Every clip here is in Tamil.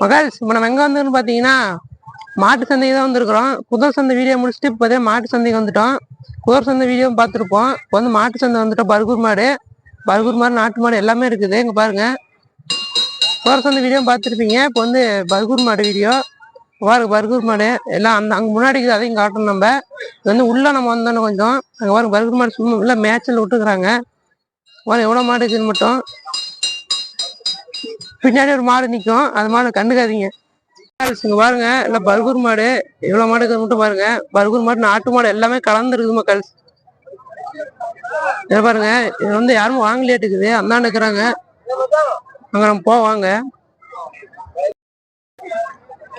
மகால்ஸ் இப்போ நம்ம எங்கே வந்தோம்னு பார்த்தீங்கன்னா மாட்டு சந்தைக்கு தான் வந்திருக்கிறோம். குதிரை சந்தை வீடியோ முடிச்சுட்டு இப்போ மாட்டு சந்தைக்கு வந்துட்டோம். குதிரை சந்தை வீடியோ பார்த்துருப்போம். இப்போ வந்து மாட்டு சந்தை வந்துட்டோம் பர்கூர் மாடு. பர்கூர் மாடு நாட்டு மாடு எல்லாமே இருக்குது. இங்கே பாருங்க. குதிரை சந்தை வீடியோ பார்த்துருப்பீங்க. இப்போ வந்து பர்கூர் மாடு வீடியோ பாருங்க பர்கூர் மாடு. எல்லாம் அந்த அங்கே முன்னாடி இருக்குது அதையும் காட்டணும் நம்ம. இது வந்து உள்ளே நம்ம வந்தோன்னு கொஞ்சம். அங்கே பாருங்க பர்கூர் மாடு சும்மா இல்லை மேட்சில் விட்டுக்கிறாங்க பாருங்க எவ்வளோ மாடு இருக்குதுன்னு மட்டும். பின்னாடி ஒரு மாடு நிற்கும் அது மாடு கண்டுக்காதீங்க. பாருங்க இல்ல பர்கூர் மாடு. எவ்வளவு மாடு இருக்குது மட்டும் பாருங்க. பர்கூர் மாடு நாட்டு மாடு எல்லாமே கலந்து இருக்குது மக்கள். இதை பாருங்க இது வந்து யாரும் வாங்கலையாட்டுக்குது. அந்தாண்டு இருக்கிறாங்க. அங்க நம்ம போவாங்க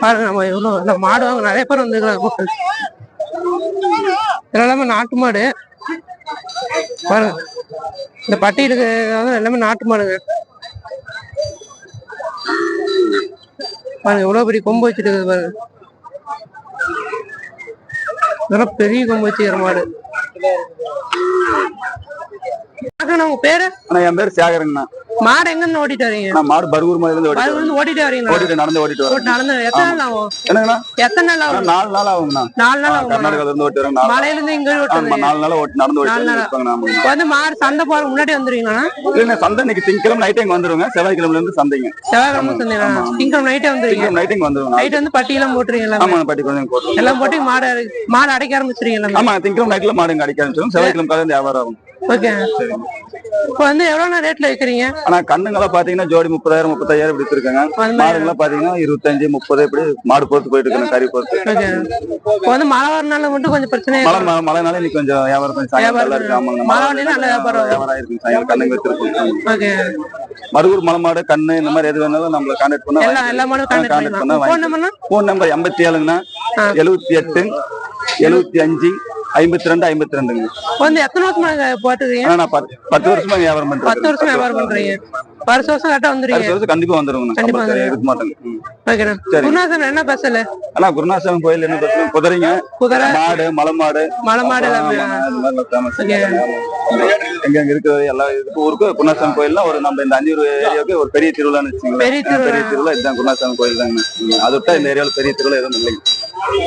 பாருங்க நம்ம எவ்வளவு இந்த மாடு வாங்க நிறைய பேர் வந்துருக்காங்க மக்கள். இது எல்லாமே நாட்டு மாடு. பாருங்க இந்த பட்டி இருக்கிறது எல்லாமே நாட்டு மாடுங்க. பாருங்க எவ்வளோ பெரிய கொம்பு வச்சுட்டு இருக்குது பாருங்க இதெல்லாம் பெரிய கொம்பு வச்சுக்கிற மாடு. உங்க பேரு? ஆனா என் பேர் சேகரங்கண்ணா. மாடு எங்க ஓட்டிட்டு வரீங்க நான் மாடு பர்கூர் இருந்து வந்து ஓட்டிட்டு வரீங்களா? ஓட்டிட்டு நடந்து ஓட்டிட்டு வரேன் ஓட்டு நடந்து. எத்தனை நாள் ஆகும்? என்னங்கண்ணா? எத்தனை நாள் ஆகும்? நாலு நாள் ஆகுங்கண்ணா. நாலு நாள் ஆகும்? கர்நாடகால இருந்து ஓட்டி வரேன் நாலு மலையில இருந்து இங்க ஓட்டுறது நாலு நாள். ஓட்டி நடந்து வந்து மாடு சந்தை போற முன்னாடி வந்துருவீங்களா? இல்ல சந்தை இன்னைக்கு திங்கக்கிழமை நைட் இங்க வந்துருங்க செவ்வாய்க்கிழமைல இருந்து சந்தைங்க. செவ்வாய்க்கிழமை சந்தைங்களா? திங்கம் நைட்டே வந்துருவீங்க. திங்கக்கிழமை நைட் இங்க வந்துருங்க நைட் வந்து பட்டியெல்லாம் போட்டுருவீங்களா ஆமா பட்டி போட்டுருங்க எல்லாம் போட்டு மாடு மாடு அடைக்க ஆரம்பிச்சிருவீங்களா ஆமா திங்கக்கிழமை நைட்ல மாடு இங்க அடிக்க ஆரம்பிச்சிடும் செவ்வாய்க்கிழமை காலையில வியாபாரம் ஆகும். ஓகே இப்போ வந்து எவ்வளவு ரேட்ல விற்கிறீங்க ஆனா கண்ணுங்கெல்லாம் பாத்தீங்கன்னா ஜோடி முப்பதாயிரம் முப்பத்தாயிரம் இப்படி இருக்காங்க மாடுங்கெல்லாம் பாத்தீங்கன்னா இருபத்தஞ்சு முப்பது இப்படி மாடு பொறுத்து போயிட்டு இருக்கு கறி பொறுத்து. இப்போ வந்து மழை வரனால மட்டும் கொஞ்சம் பிரச்சனை மழை மழை- மழைனால இன்னைக்கு கொஞ்சம் வியாபாரம் கொஞ்சம் சாயங்காலம் நல்லா இருக்கு ஆமாங்க மழை வரலைன்னா நல்ல வியாபாரம். வியாபாரம் இருக்கு சாயங்காலம் கண்ணுங்க வச்சிருக்கோம் ஓகே மருகூர் மலை மாடு கண்ணு இந்த மாதிரி எது வேணாலும் நம்மள கான்டாக்ட் பண்ணா எல்லா எல்லா மாடும் கான்டாக்ட் பண்ணா பண்ணிக்கலாம் ஃபோன் நம்பர் எண்பத்தி ஏழுங்கண்ணா. ஆ. எழுபத்தி எட்டு எழுபத்தி அஞ்சு ஐம்பத்தி ரெண்டு ஐம்பத்தி ரெண்டுங்க வந்து எத்தனை வருஷமா நான் பத்து வருஷமா வியாபாரம் பண்றேன். பத்து வருஷம் வியாபாரம் பண்றீங்க. வருஷம் வருஷம் கரெக்டா கண்டிப்பா வந்துருங்க கண்டிப்பா இருக்க மாட்டேங்க. குருநாதன் என்ன ஸ்பெஷல் ஆனா குருநாசம் கோயில் என்ன குதிரைங்க. குதிரை. மாடு மலை மாடு மலை எங்க எங்க இருக்கிறது எல்லா இதுக்கு ஊருக்கு குருநாசம் கோயில்னா ஒரு நம்ம இந்த அஞ்சூர் ஏரியாவுக்கு ஒரு பெரிய திருவிழான்னு வச்சுங்களேன் பெரிய திருவிழா. பெரிய திருவிழா இதுதான் குருநாசம் கோயில் தாங்க ம். அதை விட்டா இந்த ஏரியாவில் பெரிய திருவிழா எதுவும் இல்லைங்க.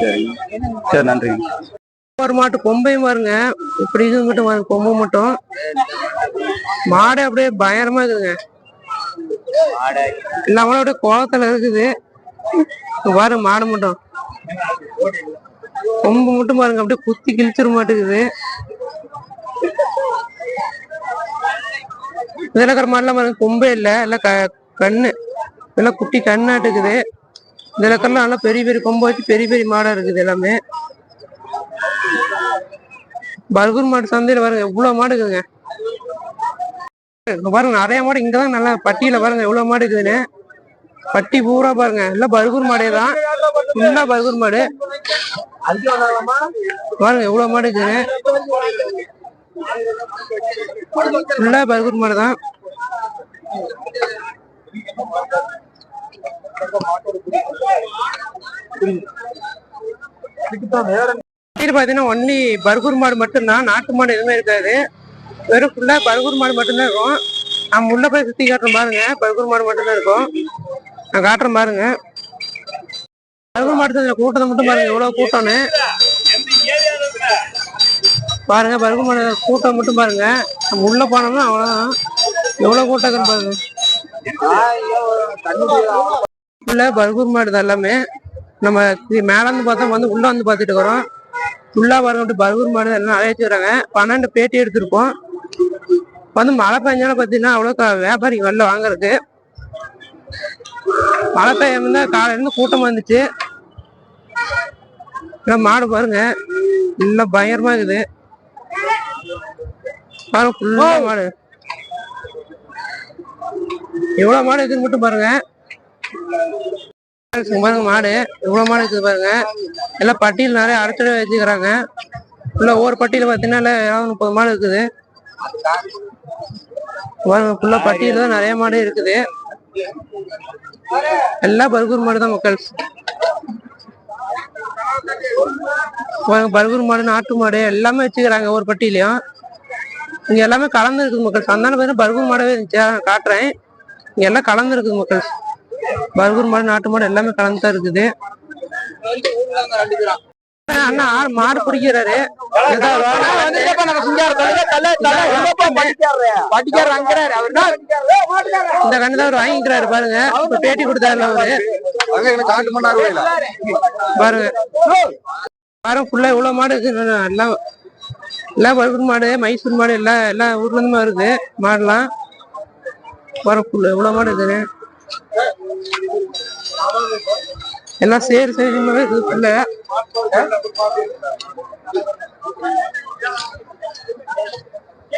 சரிங்க சரி நன்றிங்க. ஒரு மாட்டு கொம்பையும் பாருங்க. இப்படி இது மட்டும் பாருங்க கொம்பு மட்டும். மாடு அப்படியே பயங்கரமா இருக்குதுங்க. எல்லாமே அப்படியே கோலத்துல இருக்குது. இங்க பாருங்க மாடு மட்டும். கொம்பு மட்டும் பாருங்க அப்படியே குத்தி கிழிச்சிட மாட்டேங்குது இதுல இருக்கிற மாடுலாம் பாருங்க கொம்பே இல்ல. எல்லாம் க கண்ணு. எல்லாம் குட்டி கண்ணாட்டுக்குது இதுல இருக்கிறலாம் நல்லா பெரிய பெரிய கொம்பு வச்சு பெரிய பெரிய மாடா இருக்குது எல்லாமே. பர்கூர் மாடு சந்தையில பாருங்க இவ்வளோ மாடு இருக்குதுங்க இங்க பாருங்க நிறைய மாடு இங்கதான் நல்லா பட்டியில் பாருங்க எவ்வளவு மாடு இருக்குதுன்னு பட்டி பூரா பாருங்க எல்லாம் பர்கூர் மாடே தான். ஃபுல்லா பர்கூர் மாடு. பாருங்க எவ்வளோ மாடு இருக்குதுன்னு ஃபுல்லா பர்கூர் மாடு தான். இது பாத்தீங்கன்னா ஒன்லி பர்கூர் மாடு மட்டும்தான் நாட்டு மாடு எதுவுமே இருக்காது. வெறும் ஃபுல்லா பர்கூர் மாடு மட்டும்தான் இருக்கும். நம்ம உள்ள போய் சுத்தி காட்டுறேன் பாருங்க பர்கூர் மாடு மட்டும்தான் இருக்கும். நான் காட்டுறேன் பாருங்க பர்கூர் மாடு கூட்டத்தை மட்டும் பாருங்க எவ்வளவு கூட்டம்னு. பாருங்க பர்கூர் மாடு கூட்டம் மட்டும் பாருங்க. நம்ம உள்ள போனோம்னா அவ்வளவுதான். எவ்வளவு கூட்டம் இருக்குன்னு பாருங்க. உள்ள பர்கூர் மாடு தான் எல்லாமே. நம்ம மேல இருந்து பார்த்தா வந்து உள்ள வந்து பார்த்துட்டு இருக்கிறோம். ஃபுல்லா பாருங்க பர்கூர் மாடு எல்லாம் நிறைய வச்சுக்கிறாங்க பன்னெண்டு பேட்டி எடுத்திருப்போம் வந்து மழை பெஞ்சாலும் பார்த்தீங்கன்னா அவ்வளோ க- வியாபாரிங்க வரல வாங்குறதுக்கு. மழை பெய்யாம இருந்தா காலையில இருந்து கூட்டமா இருந்துச்சு இல்ல மாடு பாருங்க. இல்ல பயங்கரமா இருக்குது. பாருங்க ஃபுல்லா மாடு. எவ்வளவு மாடு இருக்குன்னு மட்டும் பாருங்க. பாருங்க மாடு எவ்வளவு மாடு இருக்குது பாருங்க. எல்லாம் பட்டியல் நிறைய அரைச்சட வச்சுக்கிறாங்க உள்ள ஒவ்வொரு பட்டியல பாத்தீங்கன்னா ஏதாவது முப்பது மாடு இருக்குது. பாருங்க பட்டியல தான் நிறைய மாடு இருக்குது. எல்லாம் பர்கூர் மாடு தான் மக்கள். பாருங்க பர்கூர் மாடு நாட்டு மாடு எல்லாமே வச்சுக்கிறாங்க ஒவ்வொரு பட்டியலையும். இங்க எல்லாமே கலந்து இருக்குது மக்கள். சந்தான பார்த்தீங்கன்னா பர்கூர் மாடவே இருந்துச்சு. காட்டுறேன். இங்க எல்லாம் கலந்து இருக்குது மக்கள். பர்கூர் மாடு நாட்டு மாடு எல்லாமே கலந்து தான் இருக்குது. அண்ணா மாடு பிடிக்கிறாரு. இந்த கண்ணு தான் வாங்கிக்கிறாரு பாருங்க. பேட்டி கொடுத்தாருல அவரு. பாருங்க. பாருங்க ஃபுல்லா இவ்வளவு மாடு இருக்கு எல்லாம் எல்லாம் பர்கூர் மாடு மைசூர் மாடு எல்லா எல்லா ஊர்ல இருந்துமே வருது மாடுலாம். பாருங்க ஃபுல்லா இவ்வளவு மாடு இருக்குது. எல்லாம் சேரி சேரி இருக்குது ஃபுல்லா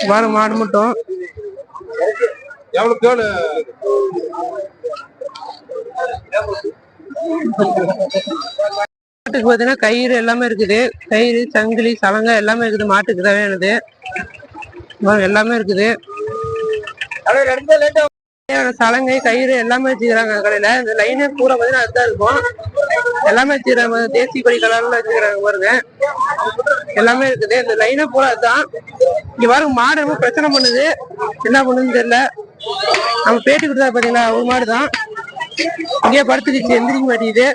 பாருங்க மாடு மட்டும். மாட்டுக்கு பாத்தீங்கன்னா கயிறு எல்லாமே இருக்குது. கயிறு சங்கிலி சலங்கை எல்லாமே இருக்குது மாட்டுக்கு தேவையானது. எல்லாமே இருக்குது. சலங்கை கயிறு எல்லாமே வச்சுக்கிறாங்க கடையில. இந்த லைனே பூரா பாத்தீங்கன்னா அதுதான் இருக்கும். எல்லாமே வச்சுக்கிறாங்க. தேசிய கொடி கலர்ல வச்சுக்கிறாங்க பாருங்க. எல்லாமே இருக்குது. இந்த லைனே பூரா அதுதான். இங்க பாருங்க மாடு ரொம்ப பிரச்சனை பண்ணுது. என்ன பண்ணுதுன்னு தெரியல. நம்ம பேட்டி கொடுத்தா பாத்தீங்களா ஒரு மாடு தான். இங்கே படுத்துக்கிச்சு எந்திரிக்க மாட்டேங்குது.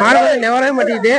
மாடு வந்து நெவரவே மாட்டேங்குது.